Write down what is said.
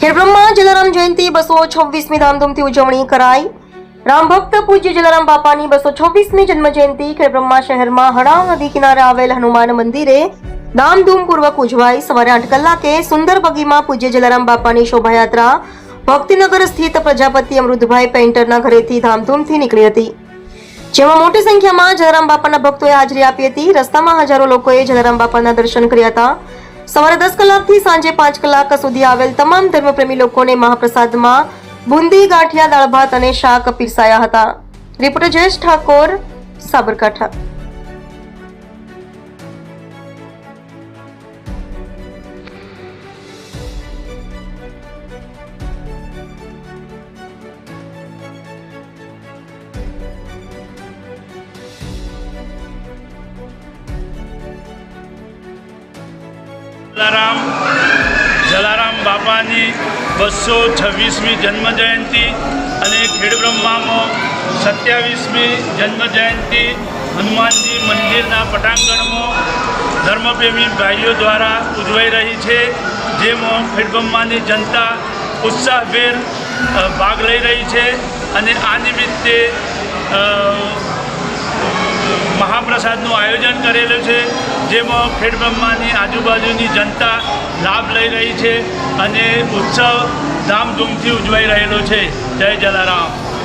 ખેડબ્રહ્મા જલારામ જયંતિ, બસો છવ્વીસમી ધામધૂમથી ઉજવણી કરાઈ. રામભક્ત પૂજ્ય જલારામ બાપાની બસો છવ્વીસમી જન્મ જયંતિ ખેડબ્રહ્મા શહેરમાં હડા નદી કિનારે આવેલ હનુમાન મંદિરે ધામધૂમપૂર્વક ઉજવાઈ. સવારે આઠ કલાકે સુંદર બગીમાં પૂજ્ય જલારામ બાપાની શોભાયાત્રા ભક્તિનગર સ્થિત પ્રજાપતિ અમૃતભાઈ પેઇન્ટરના ઘરેથી ધામધૂમથી નીકળી હતી. જેમાં મોટી સંખ્યામાં જલારામ બાપાના ભક્તોએ હાજરી આપી હતી. રસ્તામાં હજારો લોકોએ જલારામ બાપાના દર્શન કર્યા હતા. સવારે દસ કલાકથી સાંજે પાંચ કલાક સુધી આવેલ તમામ ધર્મપ્રેમી લોકોને મહાપ્રસાદમાં બુંદી, ગાંઠિયા, દાળ ભાત અને શાક પીરસાયા હતા. રિપોર્ટર જયેશ ઠાકોર, સાબરકાંઠા. જલારામ જલારામ બાપાની બસો છવ્વીસમી જન્મજયંતિ અને ખેડબ્રહ્મામાં સત્યાવીસમી જન્મજયંતિ હનુમાનજી મંદિરના પટાંગણમાં ધર્મપ્રેમી ભાઈઓ દ્વારા ઉજવાઈ રહી છે, જેમાં ખેડબ્રહ્માની જનતા ઉત્સાહભેર ભાગ લઈ રહી છે અને આ નિમિત્તે મહાપ્રસાદનું આયોજન કરેલું છે. જેમાં ખેડબ્રહ્માની આજુબાજુની જનતા લાભ લઈ રહી છે અને ઉત્સવ ધામધૂમથી ઉજવાઈ રહેલો છે. જય જલારામ.